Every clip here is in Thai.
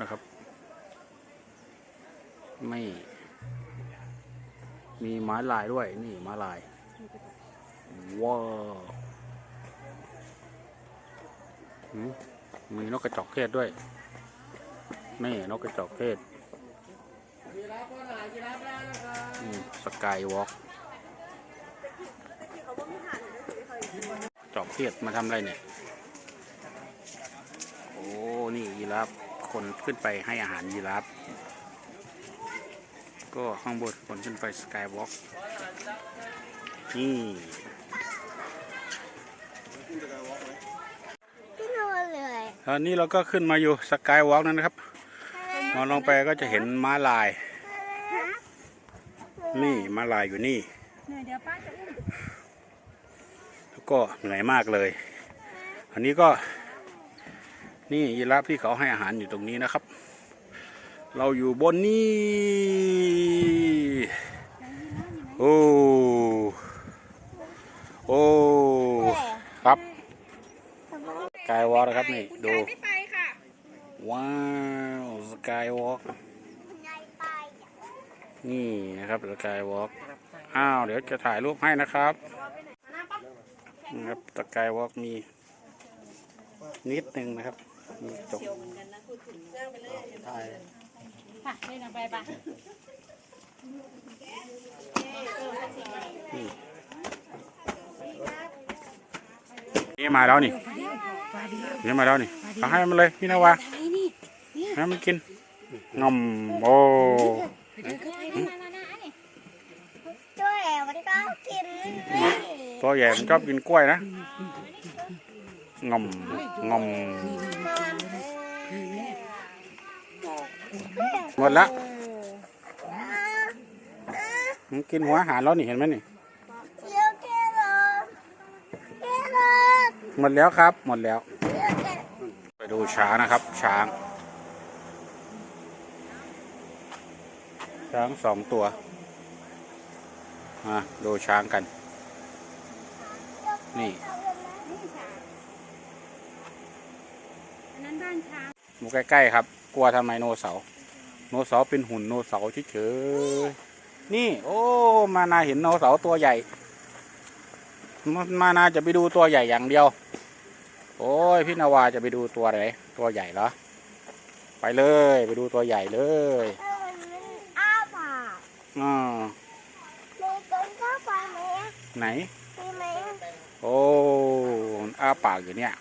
นะครับ ไม่ มีไม้ลายด้วย นี่ไม้ลาย ว้าวหืมมีนกกระจอกเทศด้วย นี่นกกระจอกเทศสกายวอล์กจอกเทศมาทำอะไรเนี่ย โอ้ นี่ยีราฟ คนขึ้นไปให้อาหารยีราฟก็ข้างบนคนขึ้นไปสกายวอล์กนี่พี่นอนเลยตอนนี้เราก็ขึ้นมาอยู่สกายวอล์กนั่นนะครับมองลงไปก็จะเห็นม้าลาย นี่ม้าลายอยู่นี่เหนื่อยเดี๋ยวป้าจะอุ้มแล้วก็เหนื่อยมากเลย อันนี้ก็ นี่ยีราฟที่เขาให้อาหารอยู่ตรงนี้นะครับ เราอยู่บนนี้โอ้โอ้ครับสกายวอล์กนะครับนี่ดูไม่ไปค่ะว้าวสกายวอล์กคุณยายไปนี่นะครับสกายวอล์กอ้าวเดี๋ยวจะถ่ายรูปให้นะครับนะครับสกายวอล์กมีนิดนึงนะครับ มีจกถ่ายค่ะเล่นไปปะนี่นี่มาแล้วนี่นี่มาแล้วนี่เอาให้มันเลยพี่นาวานี่นี่ให้มันกินงอมโอ้ด้วยมันก็กินตัวใหญ่มันชอบกินกล้วยนะ งอมงอมหมดละมันกินหัวอาหารแล้วนี่เห็นไหมนี่หมดแล้วครับ หมดแล้ว ไปดูช้างนะครับ ช้าง ช้างสองตัวมาดูช้างกัน นี่ อันนั้นบ้านช้างหมูใกล้ๆครับ กลัวทำไมโนเสาร์โนเสาร์เป็นหุ่นโนเสาร์เฉยๆนี่ โอ้ มานาเห็นโนเสาร์ตัวใหญ่มามานาจะไปดูตัวใหญ่อย่างเดียว โอ้ยพี่นาวาจะไปดูตัวไหนตัวใหญ่เหรอ ไปเลย ไปดูตัวใหญ่เลยเออมันอ้าปากอ่ามีต้นข้าวปลาไหมอะไหนมีไหมอะโอ้มันอ้าปากอยู่เนี่ย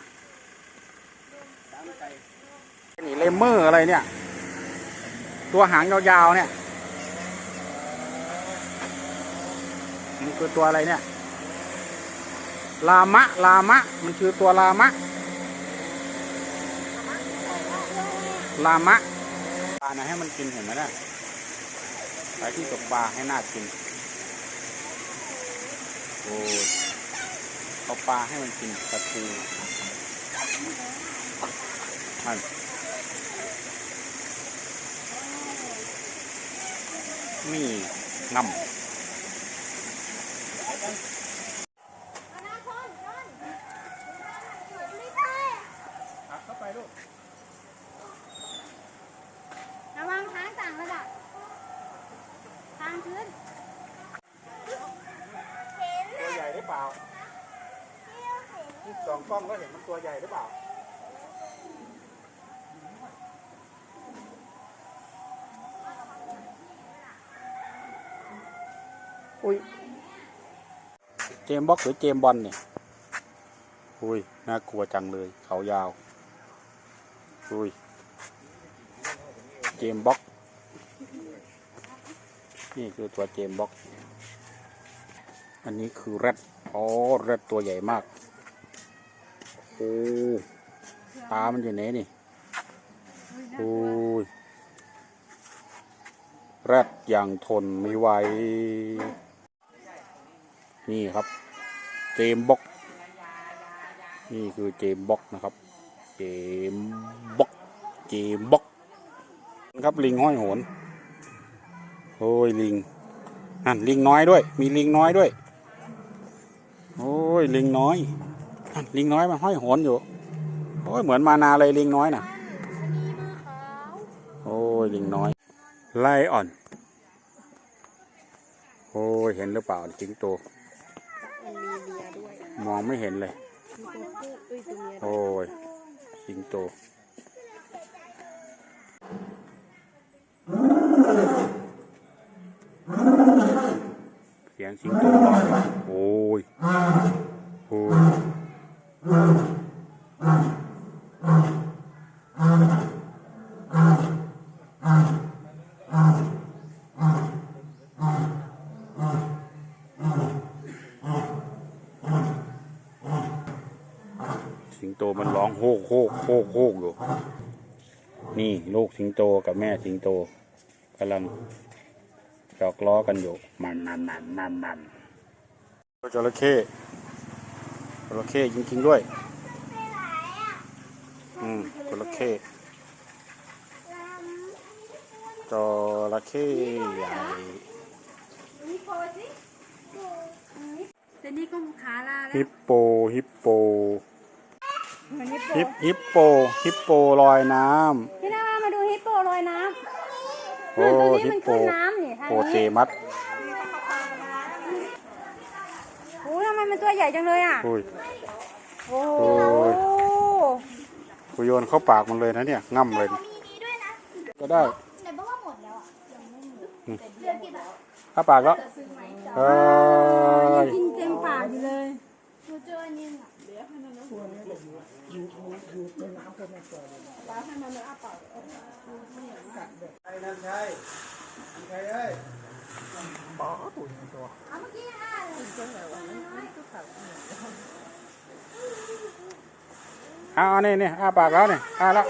นี่เลมเมอร์อะไรเนี่ย ตัวหางยาวๆเนี่ยมันคือตัวอะไรเนี่ย ลามะ ลามะ มันคือตัวลามะ ลามะปลานะให้มันกินเห็นไหมล่ะไปที่ตกปลาให้น่ากิน โอ้ยเอาปลาให้มันกินปลาทูนั่ นนี่งำไม่ได้เข้าไปลูกระวังช้างต่างระดับ ทางพื้นเห็นตัวใหญ่หรือเปล่าสองกล้องก็เห็นมันตัวใหญ่หรือเปล่า อุ้ย เจมบ็อกหรือเจมบอลเนี่ย อุ้ย น่ากลัวจังเลย เขายาว อุ้ย เจมบ็อก นี่คือตัวเจมบ็อก อันนี้คือแรดอ๋อแรดตัวใหญ่มาก โอ้ตา มันอยู่ไหนนี่โอ้ยแรดอย่างทนไม่ไหว นี่ครับ เจมบ็อกนี่คือเจมบ็อกนะครับ เจมบ็อกเจมบ็อกครับลิงห้อยโหนโอ้ยลิงนั่นลิงน้อยด้วย มีลิงน้อยด้วย โอ้ยลิงน้อยนั่นลิงน้อยมันห้อยโหนอยู่โอ้ยเหมือนมานาเลยลิงน้อยน่ะชะนีมือขาวลิงน้อยไลออน โอ้ยเห็นหรือเปล่าสิงโตมันมี เมียด้วยมองไม่เห็นเลย มีตัวผู้เอ้ยตัวเมียโอ้ยสิงโต เสียงสิงโตร้องโอ้ย โอ้ย โตมันร้องโฮกโฮกโฮกโฮกอยู่ นี่ลูกสิงโตกับแม่สิงโตกำลังหยอกล้อกันอยู่มันมันมันมันมันจระเข้จระเข้จริงๆด้วย อืมจระเข้จระเข้ใหญ่แต่นี่ก็ขาลาแล้วฮิปโปฮิปโป เหมือนฮิปโปฮิปฮิปโปฮิปโปลอยน้พี่นาว่ามาดูฮิปโปลอยน้ำำเหมือนตัวนี้ฮิมัปนโปขึ้นน้ำนี่ทางโปเตนี้มัสโอ้ยทำไมมันตัวใหญ่จังเลยอะ อุ้ย โอ้โอ้โหยกูโยนเข้าปากมันเลยนะเนี่ยง่ำเลย มีนี้ด้วยนะก็ได้แต่บอกว่าหมดแล้วอะยังไม่หมดเดือนกี่บาทเข้าปากแล้วเอ้ยกินเต็มปากอยู่เลยหนูเจออันนึงอะ เอาอันนี้นี่อ้าปากแล้วนี่อ้าแล้